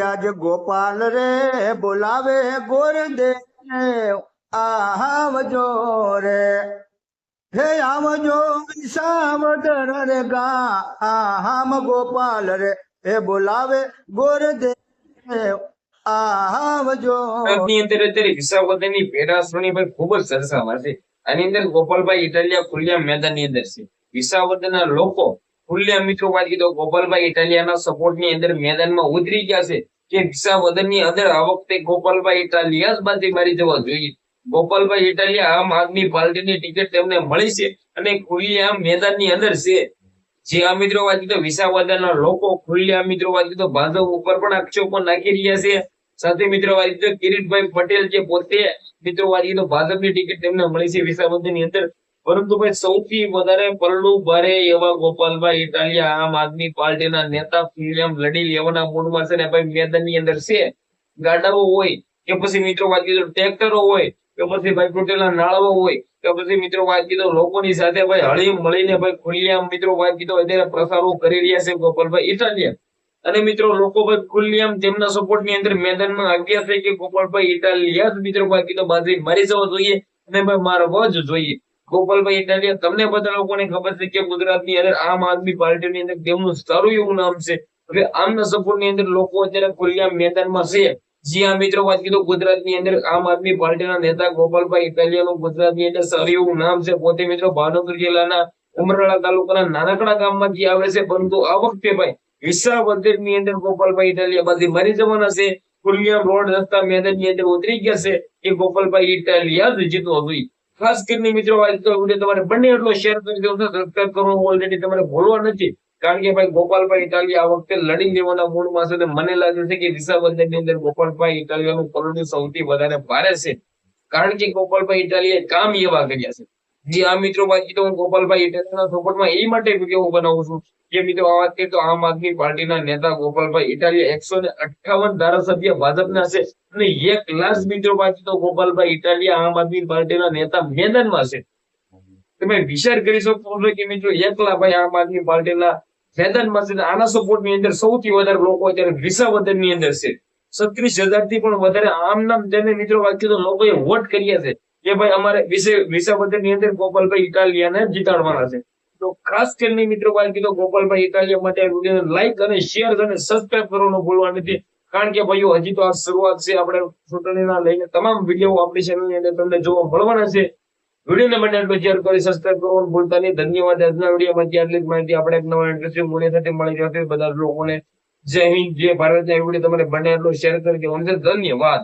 આજ ગોપાલ રે બોલાવે ગોરદે. આવજો રે. હે આવજો સાવદર રે ગા. આહામ ગોપાલ રે. હે બોલાવે ગોરદે. ખૂબ જ ચર્ચામાં છે. આની અંદર ગોપાલભાઈ ઇટાલિયા ખુલ્યા મેદાનની અંદર છે. વિસાવદરના લોકો ખુલ્લા મિત્રો વાત કીધો, ગોપાલભાઈ ઇટાલિયાના સપોર્ટની અંદર મેદાનમાં ઉતરી ગયા છે. કે વિસાવદરની અંદર આ વખતે ગોપાલભાઈ ઇટાલિયા જ બાંધી મારી જવા જોઈએ. ગોપાલભાઈ ઇટાલિયા આમ આદમી પાર્ટીની ટિકિટ તેમને મળી છે અને ખુલ્લેઆમ મેદાનની અંદર છે. જે આ મિત્રો વાત કીધો, વિસાવદરના લોકો ખુલ્લા મિત્રો વાત કીધો ભાજપ ઉપર પણ આક્ષેપો નાખી રહ્યા છે. સાથે મિત્રો વાત કીધો, કિરીટભાઈ પટેલ જે પોતે મિત્રો વાત કીધો ભાજપની ટિકિટ તેમને મળી છે વિસાવદરની અંદર. પરંતુ ભાઈ, સૌથી વધારે પલડું ભરે એવા ગોપાલભાઈ ઇટાલિયા, આમ આદમી પાર્ટીના નેતા ફિલ્મ લડી લેવાના મૂડમાં છે ને ભાઈ, મેદાનની અંદર છે. ગાડાઓ હોય કે પછી મિત્રો વાત કીધું ટ્રેક્ટરો હોય કે પછી ભાઈ, તૂટેલા નાળાઓ હોય કે પછી મિત્રો વાત કીધું લોકોની સાથે ભાઈ હળી મળીને ભાઈ, ખુલ્લિયામ મિત્રો વાત કીધો અત્યારે પ્રસારો કરી રહ્યા છે ગોપાલભાઈ ઇટાલિયા. અને મિત્રો, લોકો ભાઈ, ખુલ્લિયામ તેમના સપોર્ટની અંદર મેદાનમાં આવ્યા છે કે ગોપાલભાઈ ઇટાલિયા મિત્રો વાત કીધું બાજરી મારી જવા જોઈએ અને ભાઈ, મારવા જ જોઈએ. ગોપાલભાઈ ઇટાલિયા, તમને બધા લોકોને ખબર છે કે ગુજરાતની અંદર આમ આદમી પાર્ટીની અંદર તેમનું સારું એવું નામ છે. હવે આમના સપોર્ટની અંદર લોકો અત્યારે ખુલ્લિયામ મેદાનમાં છે. જી આ મિત્રો, વાત કીધું ગુજરાતની અંદર આમ આદમી પાર્ટીના નેતા ગોપાલભાઈ ઇટાલિયાનું ગુજરાતની અંદર સારું એવું નામ છે. પોતે મિત્રો ભાવનગર જિલ્લાના ઉમરાળા તાલુકાના નાનકડા ગામમાંથી આવે છે. પરંતુ આ વખતે ભાઈ વિસાવદરની અંદર ગોપાલભાઈ ઇટાલિયા બાજી મરી જવાના છે. ખુલ્લિયામ રોડ રસ્તા મેદાનની અંદર ઉતરી ગયા છે. એ ગોપાલભાઈ ઇટાલિયા જ જીતવો જોઈએ ખાસ કરીને મિત્રો તમારે બંને એટલો શેર કરી દો સબસ્ક્રાઇબ કરવાનું ઓલરેડી તમારે ભૂલવા નથી. કારણ કે ભાઈ ગોપાલભાઈ ઇટાલિયા આ વખતે લડી લેવાના મૂળમાં છે મને લાગે છે કે વિસાવદરની અંદર ગોપાલભાઈ ઇટાલિયાનું પલડું સૌથી વધારે ભારે છે. કારણ કે ગોપાલભાઈ ઇટાલિયાએ કામ એવા કર્યા છે. જે મિત્રો બાકી તો હું ગોપાલભાઈ ઇટાલિયાના સપોર્ટમાં એ માટે વીડિયો બનાવું છું. કે મિત્રો આ વાત કરીએ તો આમ આદમી પાર્ટીના નેતા ગોપાલભાઈ ઇટાલિયા એકસો ને અઠાવન ધારાસભ્ય ભાજપના છે અને એક લાખ મિત્રો બાકી તો ગોપાલભાઈ ઇટાલિયા આમ આદમી પાર્ટીના નેતા મેદાનમાં છે. તમે વિચાર કરી શકો છો કે મિત્રો એકલા ભાઈ આમ આદમી પાર્ટીના મેદાનમાં છે આના સપોર્ટની અંદર સૌથી વધારે લોકો અત્યારે વિસાવદરની અંદર છે. છત્રીસ હજારથી પણ વધારે આમ નામ જેને મિત્રો વાત તો લોકોએ વોટ કર્યા છે. કે ભાઈ અમારે વિશે ની અંદર ગોપાલભાઈ ઇટાલિયાને જીતાડવાના છે. તો ખાસ કરીને મિત્રો વાત ગોપાલભાઈ ઇટાલિયા માટે વીડિયો લાઈક અને શેર અને સબસ્ક્રાઇબ કરવાનું ભૂલવા નથી. કારણ કે ભાઈઓ, હજી તો આ શરૂઆત છે. આપણે ચૂંટણીના લઈને તમામ વીડિયો આપણી ચેનલની અંદર તમને જોવા મળવાના છે. વિડીયોને મને એટલું શેર કરી સબસ્ક્રાઇબ કરવાનું ભૂલતા નહીં. ધન્યવાદ. આજના વિડીયોમાં આટલી જ માહિતી. આપણે એક નવા ઇન્ટરેસ્ટિંગ મૂલ્ય સાથે મળી જશે બધા લોકોને જય હિન્દ, જય ભારત. વીડિયો તમારે બને એટલું શેર કરી દેવાનું છે. ધન્યવાદ.